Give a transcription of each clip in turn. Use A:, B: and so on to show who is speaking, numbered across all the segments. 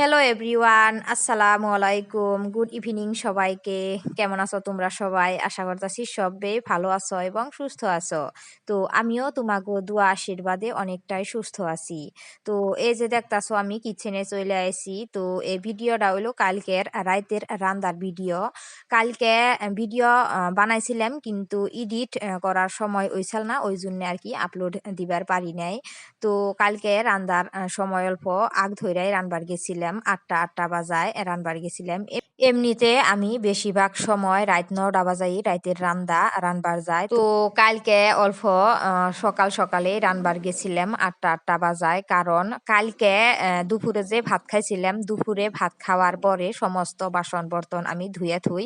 A: Hello everyone আসসালামু আলাইকুম good evening সবাইকে। কেমন আছো তোমরা সবাই? আশা করতেছি সবে ভালো আছো এবং সুস্থ আছো। তো আমিও তোমাকে দোয়া আশীর্বাদে অনেকটাই সুস্থ আছি। তো এই যে দেখতাছো, আমি কিচেনে চলে আসি তো এই ভিডিওটা হলো কালকের রাইতের রান্দার ভিডিও। কালকে ভিডিও বানাইছিলাম, কিন্তু এডিট করার সময় হয়েছিল না ওই জন্য আর কি আপলোড দিবার পারি নাই। তো কালকে রান্দার সময় অল্প আগ ধৈরাই রানবার গেছিলাম। আটটা আটটা বাজায় রানবার গেছিলাম। এমনিতে আমি বেশিরভাগ সময় রাত নটা বাজাই রাইতের রান্দা, রানবার যায় তো কালকে অল্প সকাল সকালে রানবার গেছিলাম, আটটা আটটা বাজায় কারণ কালকে দুপুরে যে ভাত খাইছিলাম, দুপুরে ভাত খাওয়ার পরে সমস্ত বাসন বর্তন আমি ধুয়ে থুই।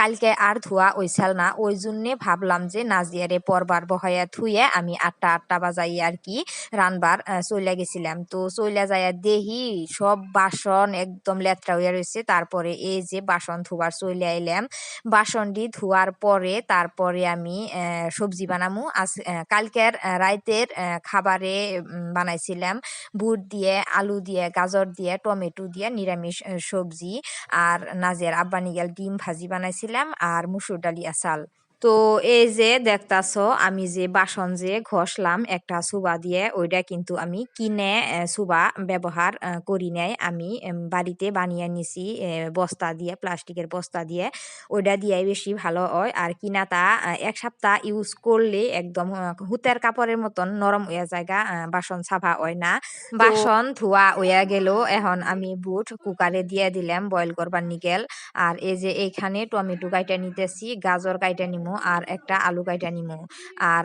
A: কালকে আর ধোয়া ওইসাল না, ওই জন্যে ভাবলাম যে নাজিয়ারে পরবার বহাইয়া থুয়ে আমি আটটা আটটা বাজাই আর কি রানবার চলে গেছিলাম। তো চলে যায় দেহি সব বাসন একদম লেত্রা হইয়া রয়েছে তারপরে এই যে বাসন ধোয়ার চলে আইলাম। বাসনটি ধোয়ার পরে তারপরে আমি সবজি বানামু। আজ কালকের রাইতের খাবারে বানাইছিলাম। বুট দিয়ে, আলু দিয়ে, গাজর দিয়ে, টমেটো দিয়ে নিরামিষ সবজি। আর নাজের আব্বানিগাল ডিম ভাজি বানাইছিলাম। আর মুসুর ডালি আসাল তো এই যে দেখতাছ আমি যে বাসন যে ঘষলাম একটা সুবা দিয়ে ওইটা কিন্তু আমি কিনে সুবা ব্যবহার করি নাই। আমি বাড়িতে বানিয়ে নিছি বস্তা দিয়ে প্লাস্টিকের বস্তা দিয়ে। ওইটা দিয়ে বেশি ভালো হয়। আর কিনাটা এক সপ্তাহ ইউজ করলে একদম হুতের কাপড়ের মতন নরম হইয়া জায়গা বাসন সাফা হয় না। বাসন ধোয়া হইয়া গেল। এখন আমি বুট কুকারে দিয়ে দিলাম বয়েল করবার নিকেল। আর এই যে এইখানে টমেটো কাইটা নিতেছি গাজর কাইটা নিমু। আর একটা আলু কাইটা নিমু। আর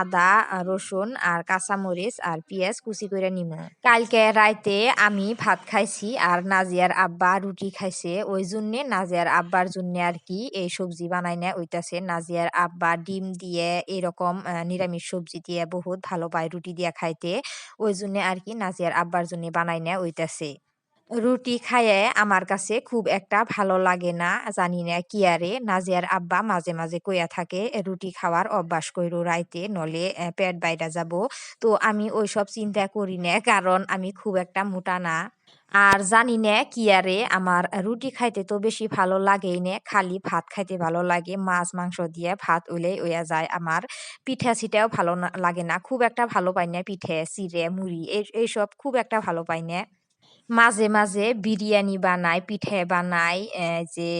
A: আদা, রসুন, আর কাঁচামরিচ, আর পেঁয়াজ কুচি করে নিমু। কালকে রাইতে আমি ভাত খাইছি আর নাজিয়ার আব্বা রুটি খাইছে। ওই জন্যে নাজিয়ার আব্বার জন্য আর কি এই সবজি বানাই না ওইটাছে নাজিয়ার আব্বা ডিম দিয়ে এরকম নিরামিষ সবজি দিয়ে বহুত ভালো পায় রুটি দিয়ে খাইতে। ওই জন্য আর কি নাজিয়ার আব্বার জন্য বানাই না ওইটাছে রুটি খাইয়ে আমার কাছে খুব একটা ভালো লাগে না, জানি না কি আরে নাজিয়ার আব্বা মাঝে মাঝে কইয়া থাকে রুটি খাওয়ার অভ্যাস কইরো রাইতে নলে পেট বাইরা যাব। তো আমি ওইসব চিন্তা করি না, কারণ আমি খুব একটা মোটা না। আর জানি না কি আরে আমার রুটি খাইতে তো বেশি ভালো লাগেই না, খালি ভাত খাইতে ভালো লাগে, মাছ, মাংস দিয়ে ভাত উলেই ওয়া যায়। আমার পিঠা ছিটাও ভালো লাগে না, খুব একটা ভালো পাই না পিঠে, চিড়ে, মুড়ি, এই, এইসব খুব একটা ভালো পাই না। মাঝে মাঝে বিরিয়ানি বানাই, পিঠে বানাই যে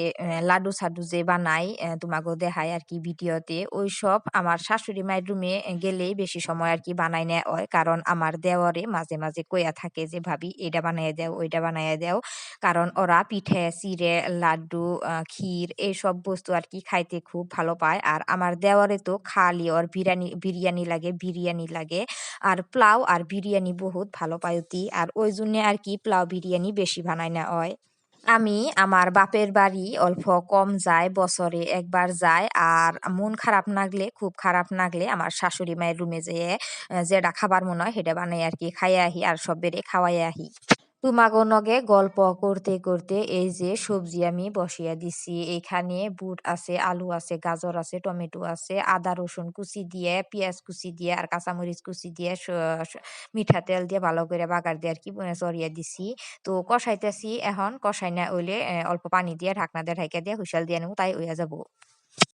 A: লাডু সাডু যে বানাই তোমাকে দেখায় আর কি ভিডিওতে। ওই সব আমার শাশুড়ি মায়ের রুমে গেলেই বেশি সময় আর কি বানাই নেয় হয়। কারণ আমার দেওয়ারে মাঝে মাঝে কইয়া থাকে যে, ভাবি এটা বানাইয়া দেও ওইটা বানাইয়া দেও। কারণ ওরা পিঠে, চিড়ে, লাড্ডু ক্ষীর এইসব বস্তু আর কি খাইতে খুব ভালো পায়। আর আমার দেওয়ারে তো খালি ওর বিরিয়ানি বিরিয়ানি লাগে বিরিয়ানি লাগে। আর পোলাও আর বিরিয়ানি বহুত ভালো পায়তি আর ওই জন্য আর কি পোলাও বিরিয়ানি বেশি বানাই না হয় আমি আমার বাপের বাড়ি অল্প কম যায়, বছরে একবার যায়, আর মন খারাপ লাগলে, খুব খারাপ লাগলে আমার শাশুড়ি মায়ের রুমে যেয়ে যেটা খাবার মনে হয় সেটা বানাই আর কি, খাইয়ে আহি, আর সব বেড়ে খাওয়াই আহি। তোমাগো নগে গল্প করতে করতে এই যে সবজি আমি বসিয়া দিছি। এখানে বুট আছে, আলু আছে, গাজর আছে, টমেটো আছে, আদা, রসুন কুচি দিয়ে, পেঁয়াজ কুচি দিয়ে আর কাঁচামরিচ কুচি দিয়ে মিঠা তেল দিয়ে ভালো করে বাগার দিয়ে আর কি চড়িয়ে দিছি। তো কষাইতেছি, এখন কষাই না হইলে অল্প পানি দিয়ে ঢাকনা দিয়ে ঢাকা দিয়ে হুইসাল দিয়ে নেব তাই হইয়া যাব।